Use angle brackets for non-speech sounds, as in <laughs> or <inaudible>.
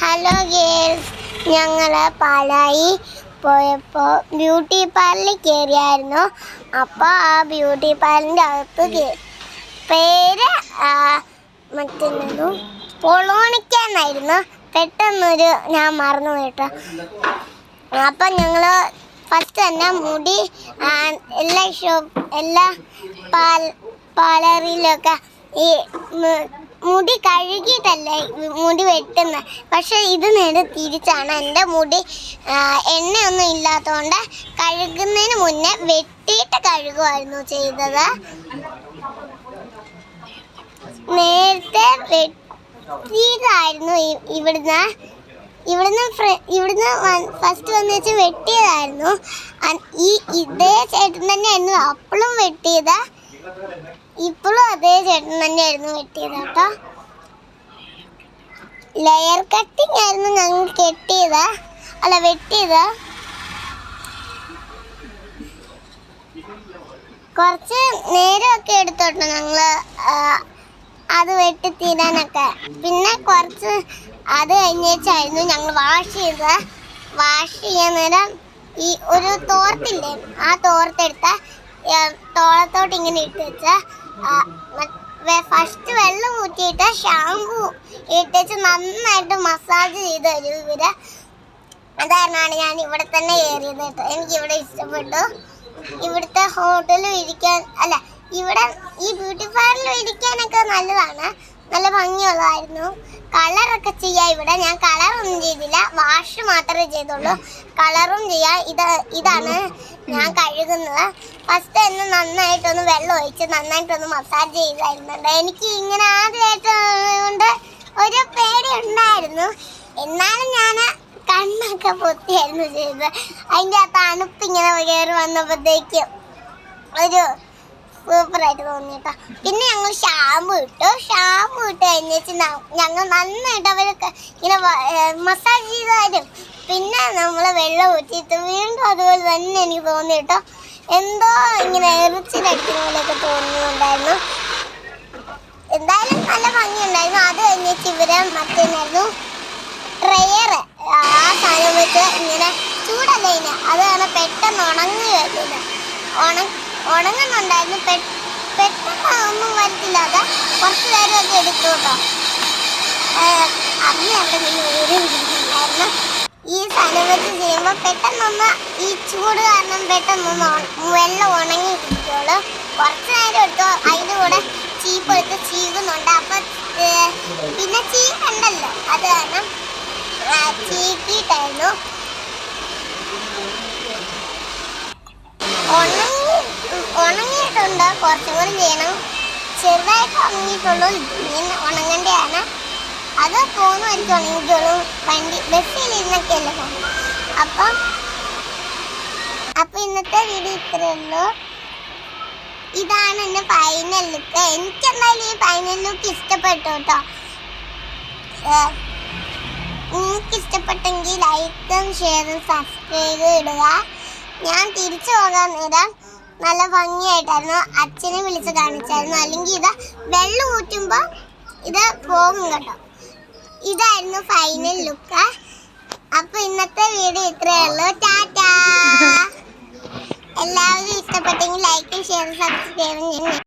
Hello girls ഞങ്ങൾ പാലായി പോയപ്പോൾ beauty പാർലറിൽ കയറിയായിരുന്നു അപ്പോൾ ആ ബ്യൂട്ടി പാർലറിന്റെ അകത്ത് പേര് മറ്റെന്നു പൊളോണിക്ക എന്നായിരുന്നു പെട്ടെന്നൊരു ഞാൻ മറന്നു കേട്ടോ അപ്പം ഞങ്ങൾ ഫസ്റ്റ് തന്നെ മുടി എല്ലാ ഷോപ്പ് എല്ലാ പാൽ പാലറിയിലൊക്കെ ഈ മുടി കഴുകിയിട്ടല്ലേ മുടി വെട്ടുന്നത് പക്ഷെ ഇത് നേരെ തിരിച്ചാണ്. എന്റെ മുടി എണ്ണയൊന്നും ഇല്ലാത്തതുകൊണ്ട് കഴുകുന്നതിന് മുന്നേ വെട്ടിയിട്ട് കഴുകുമായിരുന്നു ചെയ്തത്. നേരത്തെ വെട്ടിയതായിരുന്നു ഇവിടുന്ന്. ഇവിടുന്ന് ഇവിടുന്ന് ഫസ്റ്റ് വന്ന് വെച്ച് വെട്ടിയതായിരുന്നു. ഈ ഇതേ ചേട്ടൻ തന്നെയായിരുന്നു അപ്പോഴും വെട്ടിയത്. ഇപ്പോഴും അതേ ചേട്ടൻ തന്നെയായിരുന്നു കെട്ടിയത് കേട്ടോ. ലെയർ കട്ടിങ് ആയിരുന്നു ഞങ്ങൾ കെട്ടിയത്. അല്ല വെട്ടിയത്. കുറച്ച് നേരമൊക്കെ എടുത്തോട്ടോ ഞങ്ങൾ അത് വെട്ടി തീരാനൊക്കെ. പിന്നെ കുറച്ച് അത് കഴിഞ്ഞേച്ചായിരുന്നു ഞങ്ങൾ വാഷ് ചെയ്തത്. വാഷ് ചെയ്യാൻ നേരം ഈ ഒരു തോർത്തില്ലേ ആ തോർത്തെടുത്ത തോളത്തോട്ട് ഇങ്ങനെ ഇട്ട് വെച്ച ഫസ്റ്റ് വെള്ളം ഊറ്റിയിട്ട് ഷാമ്പു വെച്ച് നന്നായിട്ട് മസാജ് ചെയ്ത് തരും ഇവർ അതാരണമാണ് ഞാൻ ഇവിടെ തന്നെ കയറിയത് കേട്ടോ. എനിക്ക് ഇവിടെ ഇഷ്ടപ്പെട്ടു. ഇവിടുത്തെ ഹോട്ടലും ഇരിക്കാൻ അല്ല ഇവിടെ ഈ ബ്യൂട്ടി പാർലറിൽ ഇരിക്കാനൊക്കെ നല്ലതാണ്. നല്ല ഭംഗിയുള്ളതായിരുന്നു. കളറൊക്കെ ചെയ്യാ ഇവിടെ. ഞാൻ കളറൊന്നും ചെയ്തില്ല. വാഷ് മാത്രമേ ചെയ്തുള്ളൂ. കളറും ചെയ്യാം. ഇത് ഇതാണ് ഞാൻ കഴുകുന്നത്. ഫസ്റ്റ് തന്നെ നന്നായിട്ടൊന്ന് വെള്ളം ഒഴിച്ച് നന്നായിട്ടൊന്ന് മസാജ് ചെയ്തായിരുന്നുണ്ട് എനിക്ക് ഇങ്ങനെ ആദ്യമായിട്ട് ഒരു പേടി ഉണ്ടായിരുന്നു. എന്നാലും ഞാൻ കണ്ണൊക്കെ പൊത്തിയായിരുന്നു ചെയ്തത്. അതിന്റെ ആ തണുപ്പ് ഇങ്ങനെ കയറി വന്നപ്പോഴത്തേക്കും ഒരു സൂപ്പറായിട്ട് തോന്നി കേട്ടോ. പിന്നെ ഞങ്ങൾ ഷാമ്പു ഇട്ടു. ഷാമ്പു ഇട്ട് കഴിഞ്ഞേച്ച് ഞങ്ങൾ നന്നായിട്ട് അവരൊക്കെ ഇങ്ങനെ മസാജ് ചെയ്ത് തരും പിന്നെ നമ്മൾ വെള്ളം ഊറ്റിയിട്ട് വീണ്ടും അതുപോലെ തന്നെ എനിക്ക് തോന്നി കേട്ടോ. എന്തോ ഇങ്ങനെ എറിച്ചിലടിക്കുന്ന പോലെയൊക്കെ തോന്നുന്നുണ്ടായിരുന്നു. എന്തായാലും നല്ല ഭംഗിയുണ്ടായിരുന്നു. അത് കഴിഞ്ഞിട്ട് ഇവർ മറ്റേന്നായിരുന്നു ഡ്രയർ ആ സാധനം വെച്ച് ഇങ്ങനെ ചൂടല്ലേ ഇനി കാരണം പെട്ടെന്ന് ഉണങ്ങി വരുന്നത് ഉണ ഉണങ്ങുന്നുണ്ടായിരുന്നു. പെട്ടെന്ന് ഒന്നും വരത്തില്ല. അത് കുറച്ച് നേരമൊക്കെ എടുത്തു കേട്ടോ. അമ്മ അവിടെ നിന്ന് വീടുണ്ടായിരുന്നു ഈ സാധനം വെച്ച് ചെയ്യുമ്പോൾ പെട്ടെന്നൊന്ന് ഈ ചൂട് കാരണം പെട്ടെന്നൊന്ന് വെള്ളം ഉണങ്ങി കിട്ടുള്ളൂ കുറച്ച് നേരം എടുത്തു അതിന്റെ കൂടെ ചീപ്പ് എടുത്ത് ചീകുന്നുണ്ട്. അപ്പം പിന്നെ ചീകണ്ടല്ലോ. അത് കാരണം ചീക്കിയിട്ടായിരുന്നു ഉണങ്ങി ഉണങ്ങിയിട്ടുണ്ട്? കുറച്ചും കൂടി ചെയ്യണം. ചെറുതായിട്ട് ഉണങ്ങിയിട്ടുള്ളൂ. ഉണങ്ങേണ്ടതാണ്. അത് ഉണങ്ങിക്കോളും വണ്ടി ബസ്സിൽ ഇരുന്നൊക്കെ അല്ലേ പോകും അപ്പം അപ്പൊ ഇന്നത്തെ വീഡിയോ ഇത്രയേ ഉള്ളൂ. ഇതാണ് എന്റെ ഫൈനൽ ലുക്ക് എനിക്ക് എന്തായാലും ഈ ഫൈനൽ ലുക്ക് ഇഷ്ടപ്പെട്ടു കേട്ടോ നിങ്ങൾക്ക് ഇഷ്ടപ്പെട്ടെങ്കിൽ ലൈക്കും ഷെയറും സബ്സ്ക്രൈബ് ഇടുക. ഞാൻ തിരിച്ചു പോകാൻ നേരം നല്ല ഭംഗിയായിട്ടായിരുന്നു അച്ഛനെ വിളിച്ച് കാണിച്ചായിരുന്നു. അല്ലെങ്കിൽ ഇത് വെള്ളം ഊറ്റുമ്പോൾ ഇത് പോകും കേട്ടോ. ഇതായിരുന്നു ഫൈനൽ ലുക്ക് അപ്പൊ ഇന്നത്തെ വീഡിയോ ഇത്രയേ ഉള്ളൂ ടാറ്റാ. <laughs> എല്ലാവരും ഇഷ്ടപ്പെട്ടെങ്കിൽ ലൈക്കും ഷെയറും സബ്സ്ക്രൈബും ചെയ്യണം